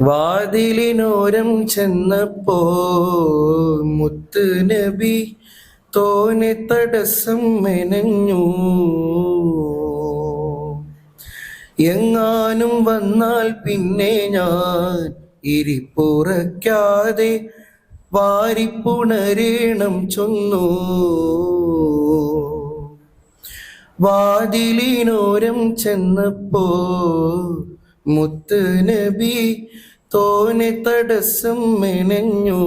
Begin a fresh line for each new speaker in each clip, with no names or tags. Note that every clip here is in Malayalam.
വാതിലിനോരം ചെന്നപ്പോ മുത്ത് നബി തോനെ തടസ്സം മെനഞ്ഞു. എങ്ങാനും വന്നാൽ പിന്നെ ഞാൻ ഇരിപ്പുറയ്ക്കാതെ വാരിപ്പുണരേണം ചൊന്നു. വാതിലിനോരം ചെന്നപ്പോ മുത്ത് നബി തോനെ തടസ്സം മെനഞ്ഞു.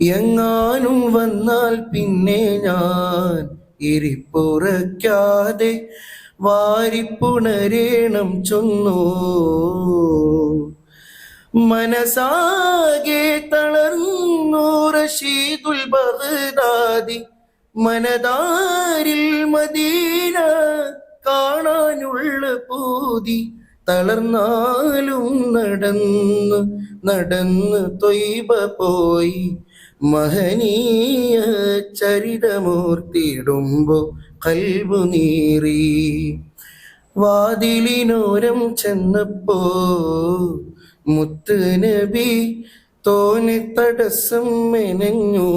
എങ്ങാനും വന്നാൽ പിന്നെ ഞാൻ ഇരിപ്പുറയ്ക്കാതെ വാരിപ്പുണരേണം ചൊന്നു. മനസാകെ തളർന്നു ശീതുൽ ബഗ്ദാദി മനതാരിൽ മദീന കാണാനുള്ള പൂതി. തളർന്നാലും നടന്ന് നടന്ന് തൊയ്ബ പോയി. മഹനീയ ചരിതമൂർത്തിയിടുമ്പോ കൽബു നീറി. വാതിലിനോരം ചെന്നപ്പോ മുത്ത് നബി തോനെ തടസ്സം മെനഞ്ഞു.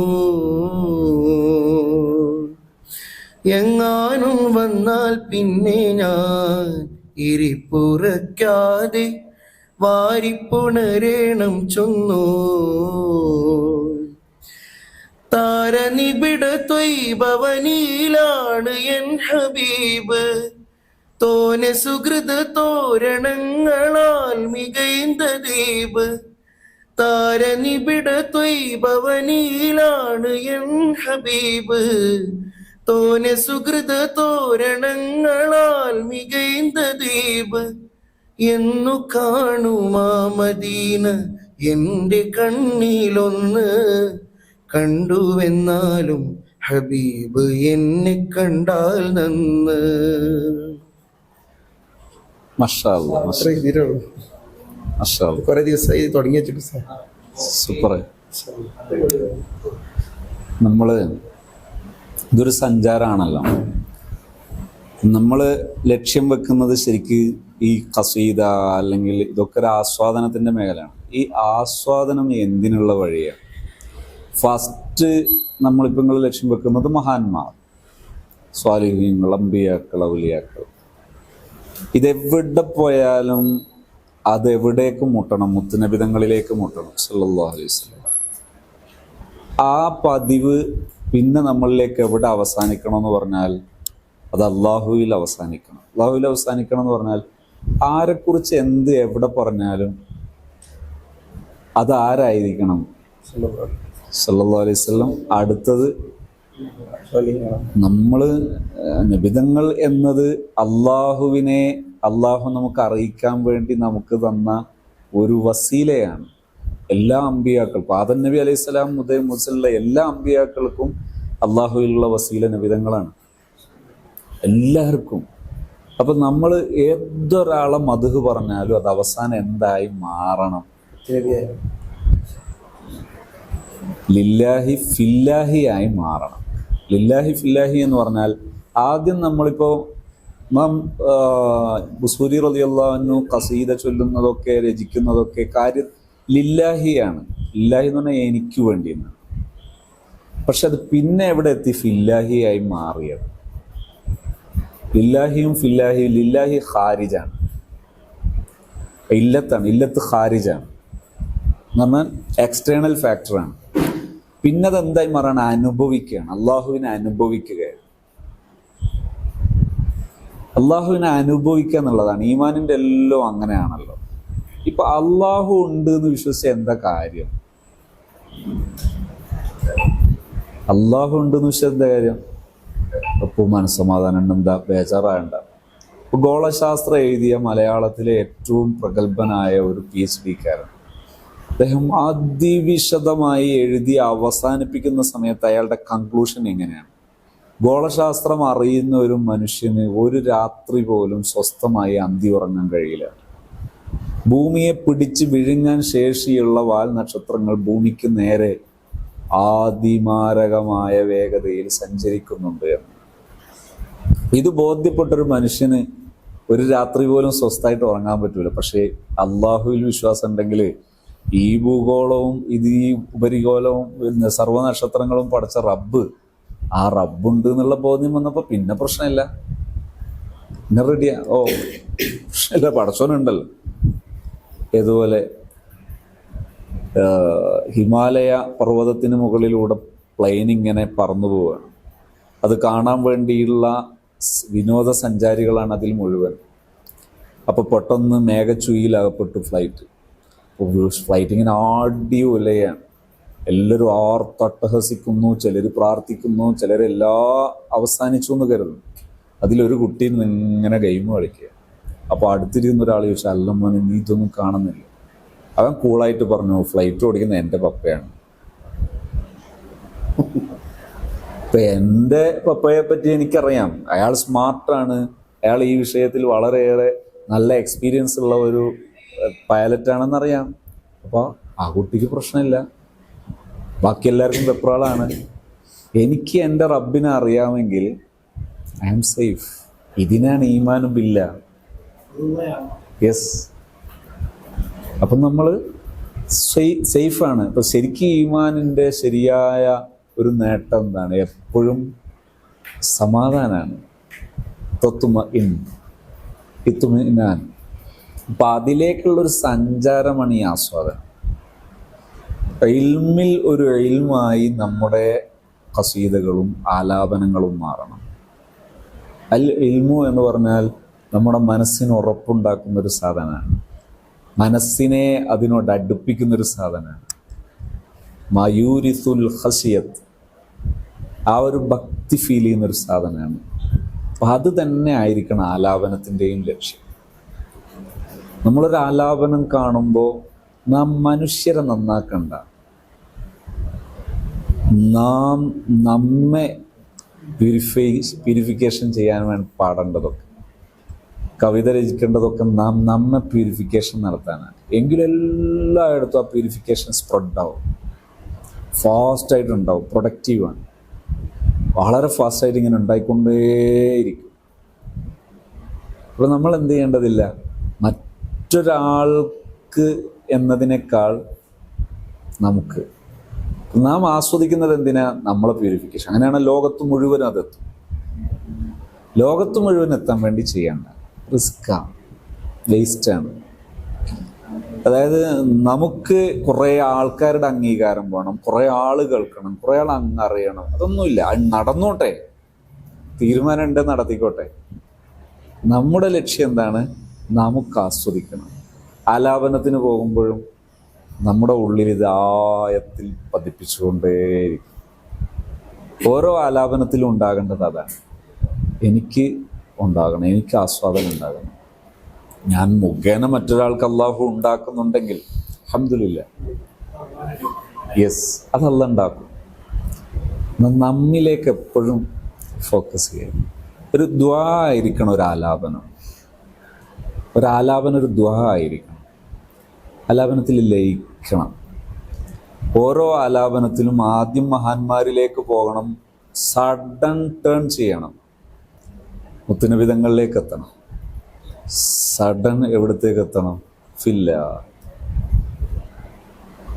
എങ്ങാനും വന്നാൽ പിന്നെ ഞാൻ ഇരിപ്പുറയ്ക്കാതെ വാരിപ്പുണരേണം ചൊന്നു. താരനിബിട ത്വൈഭവനിയിലാണ് എൻ ഹബീബ്. തോന സുഹൃത തോരണങ്ങളാൽ മികൈന്ത ദീപ്. താരനിബിട ത്വൈഭവനിയിലാണ് എൻ ഹബീബ്. തോനെ സുഹൃത തോരണങ്ങളാൽ മികൈന്ത ദീപ എന്നു കാണുമാ മദീന എന്റെ കണ്ണിലൊന്ന് കണ്ടുവെന്നാലും ഹബീബ് എന്നെ കണ്ടാൽ നന്ന്. കുറെ ദിവസമായി തുടങ്ങി വെച്ചിട്ട്
സൂപ്പർ. നമ്മൾ ഇതൊരു സഞ്ചാരമാണല്ലോ നമ്മൾ ലക്ഷ്യം വെക്കുന്നത് ശരിക്ക് ഈ കസീത അല്ലെങ്കിൽ ഇതൊക്കെ ഒരു ആസ്വാദനത്തിന്റെ മേഖലയാണ്. ഈ ആസ്വാദനം എന്തിനുള്ള വഴിയാണ് ഫസ്റ്റ് നമ്മളിപ്പോൾ നിങ്ങൾ ലക്ഷ്യം വെക്കുന്നത് മഹാന്മാർ. സ്വാലിഹ്യങ്ങൾ അമ്പിയാക്കൾ ഔലിയാക്കൾ ഇതെവിടെ പോയാലും അതെവിടേക്ക് മുട്ടണം? മുത്തുനബിതങ്ങളിലേക്ക് മുട്ടണം. സല്ലാ അലൈഹി ആ പതിവ് പിന്നെ നമ്മളിലേക്ക് എവിടെ അവസാനിക്കണം എന്ന് പറഞ്ഞാൽ അത് അള്ളാഹുവിൽ അവസാനിക്കണം. അള്ളാഹുവിൽ അവസാനിക്കണം എന്ന് പറഞ്ഞാൽ ആരെക്കുറിച്ച് എന്ത് എവിടെ പറഞ്ഞാലും അത് ആരായിരിക്കണം? സല്ലു അലൈഹി വസല്ലം. അടുത്തത് നമ്മൾ നിബിധങ്ങൾ എന്നത് അള്ളാഹുവിനെ അള്ളാഹു നമുക്ക് അറിയിക്കാൻ വേണ്ടി നമുക്ക് തന്ന ഒരു വസീലയാണ്. എല്ലാ അമ്പിയാക്കൾക്കും ആദൻ നബി അലൈഹി സ്വലാം മുതൽ മുസലുള്ള എല്ലാ അമ്പിയാക്കൾക്കും അള്ളാഹുവിലുള്ള വസീല നബിതങ്ങളാണ്. എല്ലാവർക്കും. അപ്പൊ നമ്മൾ ഏതൊരാളെ മധു പറഞ്ഞാലും അത് അവസാനം എന്തായി മാറണം. ലില്ലാഹി ഫില്ലാഹി ആയി മാറണം. ലില്ലാഹി ഫില്ലാഹി എന്ന് പറഞ്ഞാൽ ആദ്യം നമ്മളിപ്പോ മാം ബുസൂരി റളിയല്ലാഹു കസീത ചൊല്ലുന്നതൊക്കെ രചിക്കുന്നതൊക്കെ കാര്യം ലില്ലാഹിയാണ് ലില്ലാഹി എന്ന് പറഞ്ഞാൽ എനിക്ക് വേണ്ടി എന്നാണ്. പക്ഷെ അത് പിന്നെ എവിടെ എത്തി? ഫില്ലാഹിയായി മാറിയത്. ലില്ലാഹിയും ഫില്ലാഹി ലില്ലാഹി ഖാരിജാണ്. ഇല്ലത്താണ് ഇല്ലത്ത് ഖാരിജാണ്. എന്ന് പറഞ്ഞാൽ എക്സ്റ്റേണൽ ഫാക്ടറാണ് പിന്നെ അത് എന്തായി മാറാണ് അനുഭവിക്കുകയാണ്. അള്ളാഹുവിനെ അനുഭവിക്കുകയാണ്. അള്ളാഹുവിനെ അനുഭവിക്കുക എന്നുള്ളതാണ്. ഈമാനിന്റെ എല്ലാം അങ്ങനെയാണല്ലോ. ഇപ്പൊ അള്ളാഹു ഉണ്ട് എന്ന് വിശ്വസിച്ച എന്താ കാര്യം? അള്ളാഹു ഉണ്ട് എന്ന് വിശ്വസിച്ച എന്താ കാര്യം? അപ്പൊ മനസ്സമാധാനം ഉണ്ട് എന്താ ബേജാറായണ്ട ഇപ്പൊ ഗോളശാസ്ത്രം എഴുതിയ മലയാളത്തിലെ ഏറ്റവും പ്രഗത്ഭനായ ഒരു പി എച്ച് ഡിക്കാരൻ അദ്ദേഹം അതിവിശദമായി എഴുതി അവസാനിപ്പിക്കുന്ന സമയത്ത് അയാളുടെ കൺക്ലൂഷൻ എങ്ങനെയാണ്? ഗോളശാസ്ത്രം അറിയുന്ന ഒരു മനുഷ്യന് ഒരു രാത്രി പോലും സ്വസ്ഥമായി അന്തി ഉറങ്ങാൻ കഴിയില്ല. ഭൂമിയെ പിടിച്ച് വിഴുങ്ങാൻ ശേഷിയുള്ള വാൽ നക്ഷത്രങ്ങൾ ഭൂമിക്ക് നേരെ ആദിമാരകമായ വേഗതയിൽ സഞ്ചരിക്കുന്നുണ്ട് ഇത് ബോധ്യപ്പെട്ടൊരു മനുഷ്യന് ഒരു രാത്രി പോലും സ്വസ്ഥമായിട്ട് ഉറങ്ങാൻ പറ്റൂല. പക്ഷേ അള്ളാഹുവിൽ വിശ്വാസം ഉണ്ടെങ്കിൽ ഈ ഭൂഗോളവും ഇത് ഈ ഉപരിഗോളവും പിന്നെ സർവനക്ഷത്രങ്ങളും പഠിച്ച റബ്ബ് ആ റബ്ബുണ്ട് എന്നുള്ള ബോധ്യം വന്നപ്പോൾ പിന്നെ പ്രശ്നമില്ല. പിന്നെ റെഡിയാ ഓ പ്രശ്നമില്ല പടച്ചോനുണ്ടല്ലോ ഇതുപോലെ ഹിമാലയ പർവതത്തിന് മുകളിലൂടെ പ്ലെയിൻ ഇങ്ങനെ പറന്നു പോവുകയാണ്. അത് കാണാൻ വേണ്ടിയുള്ള വിനോദസഞ്ചാരികളാണ് അതിൽ മുഴുവൻ. അപ്പോൾ പെട്ടെന്ന് മേഘച്ചുയിലകപ്പെട്ടു ഫ്ലൈറ്റ് ഫ്ലൈറ്റ് ഇങ്ങനെ ആടി ഉലയാണ് എല്ലാവരും ആർത്തട്ടഹസിക്കുന്നു ചിലർ പ്രാർത്ഥിക്കുന്നു ചിലരെല്ലാ അവസാനിച്ചു എന്ന് കരുതുന്നു. അതിലൊരു കുട്ടി ഇങ്ങനെ ഗെയിം കളിക്കുക അപ്പോൾ അടുത്തിരിക്കുന്ന ഒരാൾ ചോദിച്ചു അല്ലമ്മ നീ ഇതൊന്നും കാണുന്നില്ല. അവൻ കൂളായിട്ട് പറഞ്ഞു ഫ്ലൈറ്റ് ഓടിക്കുന്ന എന്റെ പപ്പയാണ്. ഇപ്പൊ എന്റെ പപ്പയെ പറ്റി എനിക്കറിയാം. അയാൾ സ്മാർട്ടാണ്. അയാൾ ഈ വിഷയത്തിൽ വളരെയേറെ നല്ല എക്സ്പീരിയൻസ് ഉള്ള ഒരു പൈലറ്റാണെന്നറിയാം അപ്പോൾ ആ കുട്ടിക്ക് പ്രശ്നമില്ല. ബാക്കി എല്ലാവർക്കും വെപ്രാളാണ്. എനിക്ക് എന്റെ റബ്ബിനെ അറിയാമെങ്കിൽ ഐ ആം സേഫ്. ഇതിനാണ് ഈമാനും ബില്ല യെസ് അപ്പം നമ്മൾ സേഫാണ്. ഇപ്പം ശരിക്കും ഈമാനിന്റെ ശരിയായ ഒരു നേട്ടം എന്താണ്? എപ്പോഴും സമാധാനമാണ് തൊത്തുമ ഇൻ ഇത്തുമിനാൻ. അപ്പം അതിലേക്കുള്ളൊരു സഞ്ചാരമാണ് ഈ ആസ്വാദനം. ഇൽമിൽ ഒരു ഇൽമായി നമ്മുടെ കസീതകളും ആലാപനങ്ങളും മാറണം. അൽ ഇൽമു എന്ന് പറഞ്ഞാൽ നമ്മുടെ മനസ്സിന് ഉറപ്പുണ്ടാക്കുന്ന ഒരു സാധനമാണ്. മനസ്സിനെ അതിനോട് അടുപ്പിക്കുന്ന ഒരു സാധനമാണ്. മയൂരിസുൽ ഹസിയത്ത് ആ ഒരു ഭക്തി ഫീൽ ചെയ്യുന്ന ഒരു സാധനമാണ്. അപ്പം അത് തന്നെ ആയിരിക്കണം ആലാപനത്തിന്റെയും ലക്ഷ്യം. നമ്മളൊരു ആലാപനം കാണുമ്പോൾ നാം മനുഷ്യരെ നന്നാക്കണ്ട. നാം നമ്മെ പ്യൂരിഫൈ പ്യൂരിഫിക്കേഷൻ ചെയ്യാൻ വേണ്ടി പാടേണ്ടതൊക്കെ. കവിത രചിക്കേണ്ടതൊക്കെ നാം നമ്മെ പ്യൂരിഫിക്കേഷൻ നടത്താനാണ്. എങ്കിലും എല്ലായിടത്തും ആ പ്യൂരിഫിക്കേഷൻ സ്പ്രെഡ് ആവും. ഫാസ്റ്റായിട്ട് ഉണ്ടാവും പ്രൊഡക്റ്റീവാണ് വളരെ ഫാസ്റ്റായിട്ട് ഇങ്ങനെ ഉണ്ടായിക്കൊണ്ടേയിരിക്കും. അപ്പോൾ നമ്മൾ എന്ത് ചെയ്യേണ്ടതില്ല? മറ്റൊരാൾക്ക് എന്നതിനേക്കാൾ നമുക്ക്. നാം ആസ്വദിക്കുന്നത് എന്തിനാ? നമ്മളെ പ്യൂരിഫിക്കേഷൻ അങ്ങനെയാണ് ലോകത്ത് മുഴുവൻ അതെത്തും. ലോകത്ത് മുഴുവൻ എത്താൻ വേണ്ടി ചെയ്യേണ്ട. റിസ്ക്കാണ് വേസ്റ്റാണ് അതായത് നമുക്ക് കുറേ ആൾക്കാരുടെ അംഗീകാരം വേണം കുറേ ആൾ കേൾക്കണം കുറേ ആൾ അങ്ങ് അറിയണം. അതൊന്നുമില്ല. അത് നടന്നോട്ടെ. തീരുമാനം ഉണ്ട് നടത്തിക്കോട്ടെ. നമ്മുടെ ലക്ഷ്യം എന്താണ്? നമുക്ക് ആസ്വദിക്കണം. ആലാപനത്തിന് പോകുമ്പോഴും നമ്മുടെ ഉള്ളിൽ ഇത് ആയത്തിൽ പതിപ്പിച്ചുകൊണ്ടേയിരിക്കും. ഓരോ ആലാപനത്തിലും ഉണ്ടാകേണ്ടത് അതാണ്. എനിക്ക് ഉണ്ടാകണം. എനിക്ക് ആസ്വാദനം ഉണ്ടാകണം. ഞാൻ മുഖേന മറ്റൊരാൾക്ക് അള്ളാഹു ഉണ്ടാക്കുന്നുണ്ടെങ്കിൽ അഹമ്മദില്ല യെസ് അതല്ല ഉണ്ടാക്കും. നമ്മിലേക്ക് എപ്പോഴും ഫോക്കസ് ചെയ്യണം ഒരു ദ്വാ ആയിരിക്കണം ഒരു ആലാപനം. ഒരു ആലാപനം ഒരു ദ്വാ ആയിരിക്കണം. ആലാപനത്തിൽ ലയിക്കണം. ഓരോ ആലാപനത്തിലും ആദ്യം മഹാന്മാരിലേക്ക് പോകണം. സഡൻ ടേൺ ചെയ്യണം. മുത്തുനിബിതങ്ങളിലേക്ക് എത്തണം സഡൻ എവിടത്തേക്ക് എത്തണം ഫില്ല.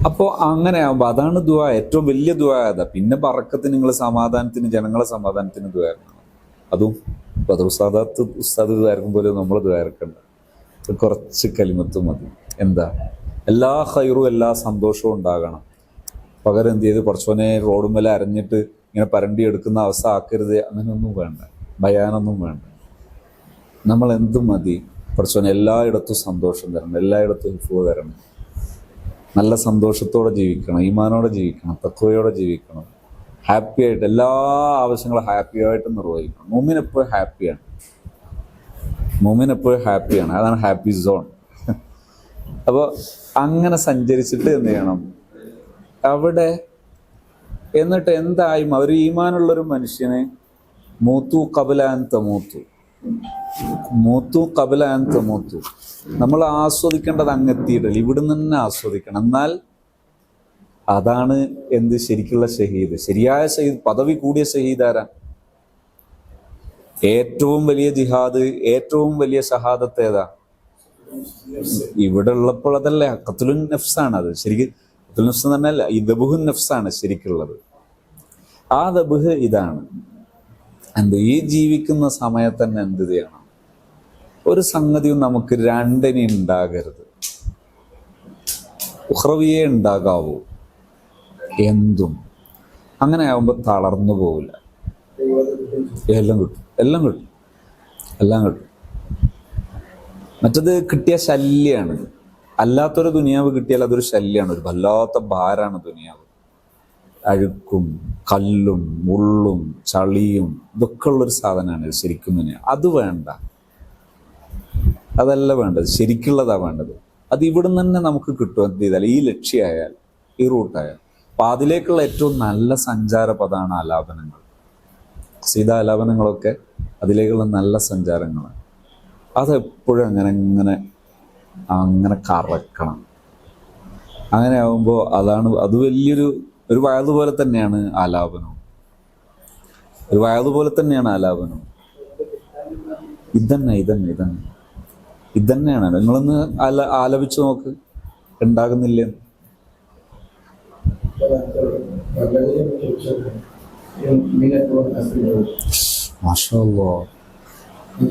അപ്പോൾ അങ്ങനെ ആകുമ്പോൾ അതാണ് ദുആ ഏറ്റവും വലിയ അതാ. പിന്നെ പറക്കത്തിന് നിങ്ങൾ സമാധാനത്തിന് ജനങ്ങളെ സമാധാനത്തിന് ദ്വാരണം അതും ബദർ ഉസ്താദാത്ത് ഉസ്താദ് ദ്വാരക്കും പോലെ നമ്മൾ ദ്വാരക്കണ്ട കുറച്ച് കലിമത്ത് മതി. എന്താ? എല്ലാ ഹൈറും എല്ലാ സന്തോഷവും ഉണ്ടാകണം. പകരം എന്ത് ചെയ്ത്? കുറച്ചോനെ റോഡുമേലെ അരഞ്ഞിട്ട് ഇങ്ങനെ പരണ്ടി എടുക്കുന്ന അവസ്ഥ ആക്കരുത്. അങ്ങനെയൊന്നും വേണ്ട. ഭയാനൊന്നും വേണ്ട. നമ്മൾ എന്തും മതി? കുറച്ചോനെ എല്ലായിടത്തും സന്തോഷം തരണം. എല്ലായിടത്തും ഹിഫു തരണം നല്ല സന്തോഷത്തോടെ ജീവിക്കണം. ഈമാനോടെ ജീവിക്കണം. തക്കവയോടെ ജീവിക്കണം. ഹാപ്പി ആയിട്ട് എല്ലാ ആവശ്യങ്ങളും ഹാപ്പി ആയിട്ട് നിർവഹിക്കണം. മൂമിൻ എപ്പോഴും ഹാപ്പിയാണ് മൂമിൻ എപ്പോഴും ഹാപ്പിയാണ് അതാണ് ഹാപ്പി സോൺ അപ്പോൾ അങ്ങനെ സഞ്ചരിച്ചിട്ട് എന്ത് ചെയ്യണം? അവിടെ എന്നിട്ട് എന്തായും? അവർ ഈമാനുള്ളൊരു മനുഷ്യനെ മൂത്തു കബലാൻ മൂത്തു. മൂത്തു കബലാൻ മൂത്തു. നമ്മൾ ആസ്വദിക്കേണ്ടത് അങ്ങെത്തിയിട്ടില്ല ഇവിടുന്ന് തന്നെ ആസ്വദിക്കണം. എന്നാൽ അതാണ് എന്ത് ശരിക്കുള്ള ഷഹീദ് ശരിയായ ഷഹീദ് പദവി കൂടിയ ഷഹീദാരാ ഏറ്റവും വലിയ ജിഹാദ് ഏറ്റവും വലിയ ഷഹാദത്ത് ഏതാ? ഇവിടെ ഉള്ളപ്പോൾ അതല്ലേ കത്തുലുൻ നഫ്സാണ് അത്. ശരിക്കും നഫ്സ് തന്നെ അല്ല ഈ ദബുഹുൻ നഫ്സാണ് ശരിക്കുള്ളത്. ആ ദബുഹ് ഇതാണ്. എന്ത് ഈ ജീവിക്കുന്ന സമയത്ത് തന്നെ എന്ത് ചെയ്യണം? ഒരു സംഗതിയും നമുക്ക് രണ്ടിനി ഉണ്ടാകരുത് ഉഹ്രവിയെ ഉണ്ടാകാവൂ എന്തും. അങ്ങനെ ആകുമ്പോൾ തളർന്നു പോവില്ല. എല്ലാം കിട്ടും. എല്ലാം കിട്ടും. എല്ലാം കിട്ടും. മറ്റത് കിട്ടിയ ശല്യാണ്. അല്ലാത്തൊരു ദുനിയാവ് കിട്ടിയാൽ അതൊരു ശല്യമാണ് ഒരു വല്ലാത്ത ഭാരമാണ് ദുനിയാവ്. അഴുക്കും കല്ലും മുള്ളും ചളിയും ഇതൊക്കെ ഉള്ളൊരു സാധനമാണ് ശരിക്കും തന്നെ അത് വേണ്ട. അതല്ല വേണ്ടത്. ശരിക്കുള്ളതാണ് വേണ്ടത്. അത് ഇവിടുന്ന് തന്നെ നമുക്ക് കിട്ടും. എന്ത് ചെയ്താൽ ഈ ലക്ഷ്യമായാൽ ഈ റൂട്ടായാൽ. അപ്പൊ അതിലേക്കുള്ള ഏറ്റവും നല്ല സഞ്ചാര പദമാണ് ആലാപനങ്ങൾ സീതാലാപനങ്ങളൊക്കെ അതിലേക്കുള്ള നല്ല സഞ്ചാരങ്ങളാണ്. അതെപ്പോഴും അങ്ങനെ അങ്ങനെ അങ്ങനെ കറക്കണം. അങ്ങനെ ആകുമ്പോൾ അതാണ് അത് വലിയൊരു ഒരു വയത് പോലെ തന്നെയാണ് ആലാപനം ഒരു വയത് പോലെ തന്നെയാണ് ആലാപനം ഇതന്നെ ഇതന്നെ ഇതന്നെ. ഇതന്നെയാണ്. നിങ്ങളൊന്ന് ആല ആലപിച്ചു നോക്ക്. ഉണ്ടാകുന്നില്ലേ.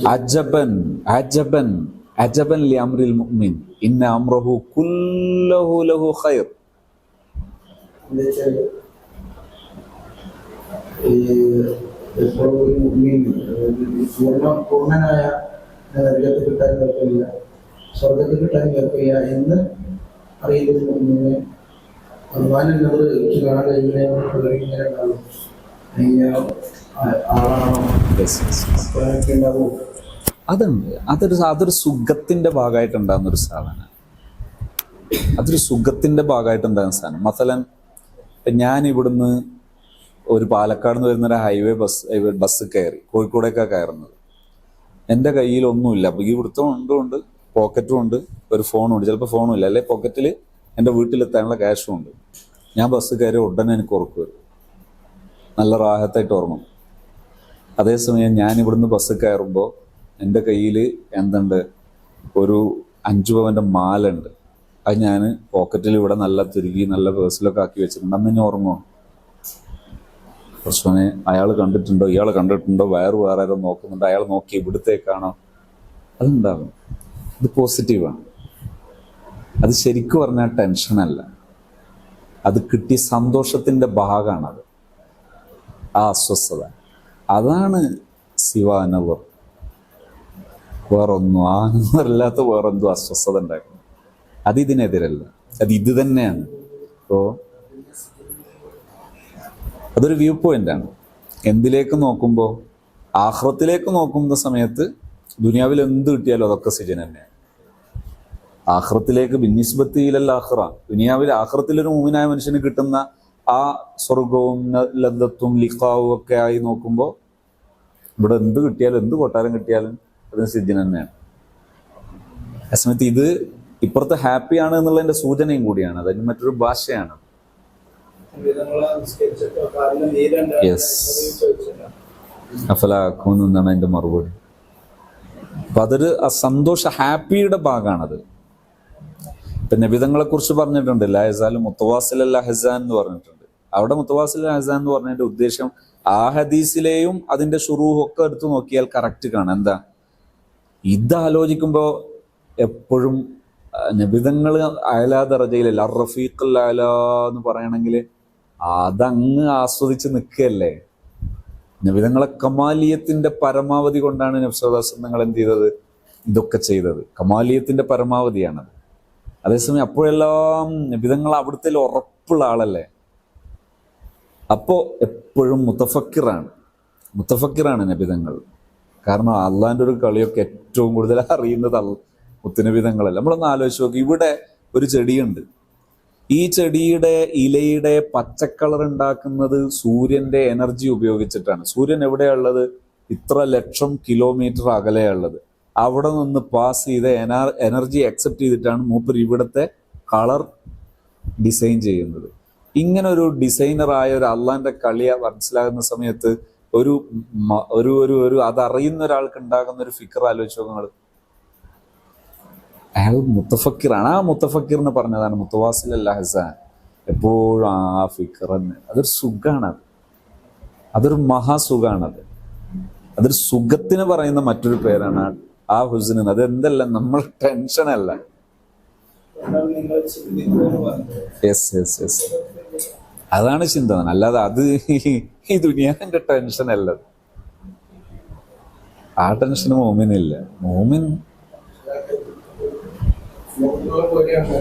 അജബൻ അജബൻ അജബൻ മുഅ്മിൻ. ഇന്ന അംറഹു കുല്ലഹു ലഹു ഖൈർ.
എന്നുവെച്ചാൽ ഈ എപ്പോഴും ഒരു മുഅ്മിൻ, ഒരു പൂർണ പൂർണനായ നരകത്തിൽ കിട്ടാൻ കുഴപ്പമില്ല സ്വർഗത്തിൽ കിട്ടാൻ കുഴപ്പമില്ല എന്ന് അറിയുന്ന മുമ്പിനെ ഭഗവാനെ നമ്മൾ എനിക്ക് കാണാൻ കഴിയുന്ന ഇങ്ങനെ ഉണ്ടാവും?
അതുണ്ട് അതൊരു അതൊരു സുഖത്തിന്റെ ഭാഗമായിട്ടുണ്ടാകുന്ന ഒരു സാധനം അതൊരു സുഖത്തിന്റെ ഭാഗമായിട്ടുണ്ടാകുന്ന സാധനം. മസലൻ ഞാൻ ഇവിടുന്ന് ഒരു പാലക്കാട് നിന്ന് വരുന്ന ഒരു ഹൈവേ ബസ് ബസ് കയറി കോഴിക്കോടേക്കാണ് കയറുന്നത്. എന്റെ കയ്യിൽ ഒന്നുമില്ല അപ്പൊ ഈ ഇവിടുത്തെ ഉണ്ടുണ്ട് പോക്കറ്റും ഉണ്ട് ഒരു ഫോണും ഉണ്ട്. ചിലപ്പോൾ ഫോണും ഇല്ല. അല്ലെങ്കിൽ പോക്കറ്റിൽ എന്റെ വീട്ടിലെത്താനുള്ള ക്യാഷും ഉണ്ട്. ഞാൻ ബസ് കയറി ഉടനെ എനിക്ക് ഉറക്കു വരും. നല്ല റാഹത്തായിട്ട് ഓർമ്മ അതേസമയം ഞാൻ ഇവിടുന്ന് ബസ് കയറുമ്പോൾ എന്റെ കയ്യിൽ എന്തുണ്ട്? ഒരു അഞ്ചു പവന്റെ മാല ഉണ്ട് അത് ഞാൻ പോക്കറ്റിൽ ഇവിടെ നല്ല തിരുകി നല്ല പേഴ്സിലൊക്കെ ആക്കി വെച്ചിട്ടുണ്ട്. അന്ന് ഞാൻ ഉറങ്ങുമോ പ്രശ്നമേ അയാൾ കണ്ടിട്ടുണ്ടോ? ഇയാൾ കണ്ടിട്ടുണ്ടോ? വയറ് വേറെ നോക്കുന്നുണ്ടോ. അയാൾ നോക്കി ഇവിടുത്തേക്കാണോ? അതുണ്ടാകും ഇത് പോസിറ്റീവാണ് അത് ശരിക്കും പറഞ്ഞാൽ ടെൻഷനല്ല അത് കിട്ടിയ സന്തോഷത്തിന്റെ ഭാഗമാണത് ആ അസ്വസ്ഥത. അതാണ് ശിവാനവർ. വേറൊന്നും ആനവരല്ലാത്ത വേറെന്തോ അസ്വസ്ഥത ഉണ്ടാക്കുന്നത്. അത് ഇതിനെതിരല്ല. അത് ഇത് തന്നെയാണ്. അപ്പോ അതൊരു വ്യൂ പോയിന്റ് ആണ്. എന്തിലേക്ക് നോക്കുമ്പോൾ ആഹ്റത്തിലേക്ക് നോക്കുന്ന സമയത്ത് ദുനിയാവിൽ എന്ത് കിട്ടിയാലും അതൊക്കെ സിജൻ തന്നെയാണ്. ആഹ്റത്തിലേക്ക് ബിന്നിസ്ബത്തിയിലല്ല ആഹ്റ. ദുനിയാവിൽ ആഹ്റത്തിലൊരു മൂമിനായ മനുഷ്യന് കിട്ടുന്ന ആ സ്വർഗവും ലദ്ദത്തും ലിഖാവും ഒക്കെ ആയി നോക്കുമ്പോൾ ഇവിടെ എന്ത് കിട്ടിയാലും എന്ത് കൊട്ടാരം കിട്ടിയാലും അത് സിജൻ തന്നെയാണ്. ആ സമയത്ത് ഇത് ഇപ്പുറത്തെ ഹാപ്പിയാണ് എന്നുള്ളതിന്റെ സൂചനയും കൂടിയാണ്. അതിന് മറ്റൊരു ഭാഷയാണ്. യെസ് അഫലാക്കും എന്നാണ് അതിന്റെ മറുപടി. അപ്പൊ അതൊരു സന്തോഷ ഹാപ്പിയുടെ ഭാഗമാണത് പിന്നെ നബിതങ്ങളെ കുറിച്ച് പറഞ്ഞിട്ടുണ്ട് ലഹസാലും മുത്തവാസിൽ അല്ല ഹസാൻ എന്ന് പറഞ്ഞിട്ടുണ്ട്. അവിടെ മുത്തവാസിൽ ഹസാൻ എന്ന് പറഞ്ഞതിന്റെ ഉദ്ദേശം ആ ഹദീസിലെയും അതിന്റെ ഷുറൂഹും ഒക്കെ എടുത്തു നോക്കിയാൽ കറക്റ്റ് കാണാം. എന്താ? ഇത് ആലോചിക്കുമ്പോ എപ്പോഴും നബിതങ്ങൾ അയലാ ദറജയിലല്ല അർ റഫീഖ് അല എന്ന് പറയണമെങ്കിൽ അതങ്ങ് ആസ്വദിച്ച് നിൽക്കുകയല്ലേ? നബിതങ്ങളെ കമാലിയത്തിന്റെ പരമാവധി കൊണ്ടാണ് നബ്സദാസ് നിങ്ങൾ എന്ത് ചെയ്തത്? ഇതൊക്കെ ചെയ്തത്. കമാലിയത്തിന്റെ പരമാവധിയാണത്. അതേസമയം അപ്പോഴെല്ലാം നബിതങ്ങൾ അവിടുത്തെ ഉറപ്പുള്ള ആളല്ലേ? അപ്പോ എപ്പോഴും മുത്തഫക്കിറാണ്. മുത്തഫക്കിറാണ് നബിതങ്ങൾ. കാരണം അള്ളാന്റെ ഒരു കളിയൊക്കെ ഏറ്റവും കൂടുതൽ അറിയുന്നത് അൽ- വിധങ്ങളല്ല നമ്മളൊന്ന് ആലോചിച്ച് നോക്കി. ഇവിടെ ഒരു ചെടിയുണ്ട്. ഈ ചെടിയുടെ ഇലയുടെ പച്ചക്കളർ ഉണ്ടാക്കുന്നത് സൂര്യന്റെ എനർജി ഉപയോഗിച്ചിട്ടാണ്. സൂര്യൻ എവിടെയുള്ളത്? ഇത്ര ലക്ഷം കിലോമീറ്റർ അകലെയുള്ളത് അവിടെ നിന്ന് പാസ് ചെയ്ത എന- എനർജി അക്സെപ്റ്റ് ചെയ്തിട്ടാണ് മൂപ്പർ ഇവിടുത്തെ കളർ ഡിസൈൻ ചെയ്യുന്നത്. ഇങ്ങനെ ഒരു ഡിസൈനറായ ഒരു അള്ളാന്റെ കളിയ മനസ്സിലാകുന്ന സമയത്ത് ഒരു ഒരു ഒരു അതറിയുന്ന ഒരാൾക്ക് ഉണ്ടാകുന്ന ഒരു ഫിക്കർ ആലോചിച്ച് നോക്കുക അയാൾ മുത്തഫക്കിറാണ്. ആ മുത്തഫക്കിറിന് പറഞ്ഞതാണ് മുത്തവാസിൽ അല്ല ഹസാൻ എപ്പോഴും ആ ഫിക്കർ തന്നെ. അതൊരു സുഖാണത് അതൊരു മഹാസുഖാണത് അതൊരു സുഖത്തിന് പറയുന്ന മറ്റൊരു പേരാണ് ആ ഹുസിന്. അത് എന്തല്ല നമ്മൾ ടെൻഷനല്ല യെസ് യെസ് യെസ് അതാണ് ചിന്തനം അല്ലാതെ അത് ഈ- ദുനിയാന്റെ ടെൻഷൻ അല്ല. അത്. ആ ടെൻഷൻ മോമിനില്ല. മോമിൻ
പോലെയാണ്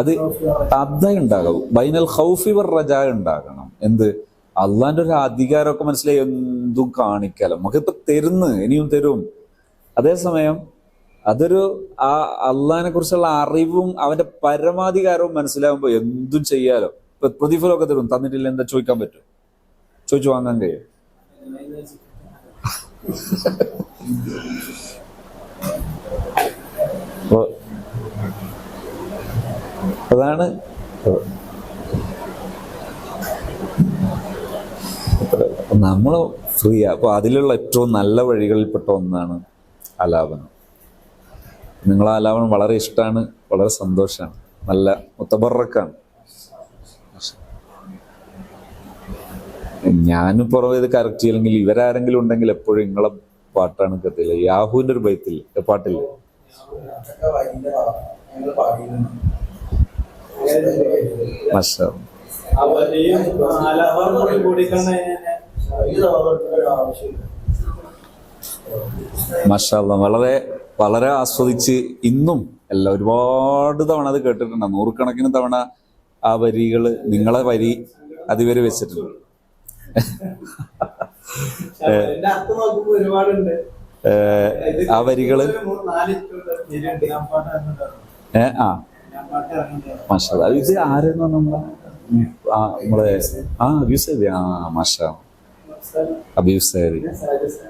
അത് അബ്ദ ഉണ്ടാകും ബൈനൽ ഖൗഫി വർ റജാ ഉണ്ടാകണം. എന്ത്? അള്ളാന്റെ ഒരു അധികാരമൊക്കെ മനസ്സിലായി എന്തും കാണിക്കാലോ. നമുക്കിപ്പോ തരുന്ന് ഇനിയും തരും. അതേസമയം അതൊരു ആ അള്ളാഹിനെ കുറിച്ചുള്ള അറിവും അവന്റെ പരമാധികാരവും മനസ്സിലാകുമ്പോ എന്തും ചെയ്യാലോ. ഇപ്പൊ പ്രതിഫലമൊക്കെ തരും. തന്നിട്ടില്ല എന്താ ചോദിക്കാൻ പറ്റും? ചോദിച്ചു വാങ്ങാൻ കഴിയും? അതാണ് നമ്മൾ ഫ്രീ അപ്പൊ അതിലുള്ള ഏറ്റവും നല്ല വഴികളിൽപ്പെട്ട ഒന്നാണ് ആലാപനം നിങ്ങൾ ആലാപനം വളരെ ഇഷ്ടമാണ് വളരെ സന്തോഷമാണ് നല്ല മുത്തബറക്കാണ്. ഞാൻ പുറമെ ഇത് കറക്റ്റ് ചെയ്യില്ലെങ്കിൽ ഇവരാരെങ്കിലും ഉണ്ടെങ്കിൽ എപ്പോഴും നിങ്ങളെ പാട്ടാണ് കത്തില്ല? യാഹുവിന്റെ ഒരു ബൈത്തിൽ പാട്ടില്ലേ? മഷ വളരെ വളരെ ആസ്വദിച്ച് ഇന്നും അല്ല ഒരുപാട് തവണ അത് കേട്ടിട്ടുണ്ട്. നൂറുകണക്കിന് തവണ ആ വരികൾ നിങ്ങളെ വരി അതിവരെ വെച്ചിട്ടുണ്ട്. ആ
വരികൾ.
ഏ ആ. മഷാ ഇത് ആരെന്ന് ആ നമ്മളെ ആ അബ്യൂസേബി ആ മഷ അബ്യൂസേബി
സാജസ്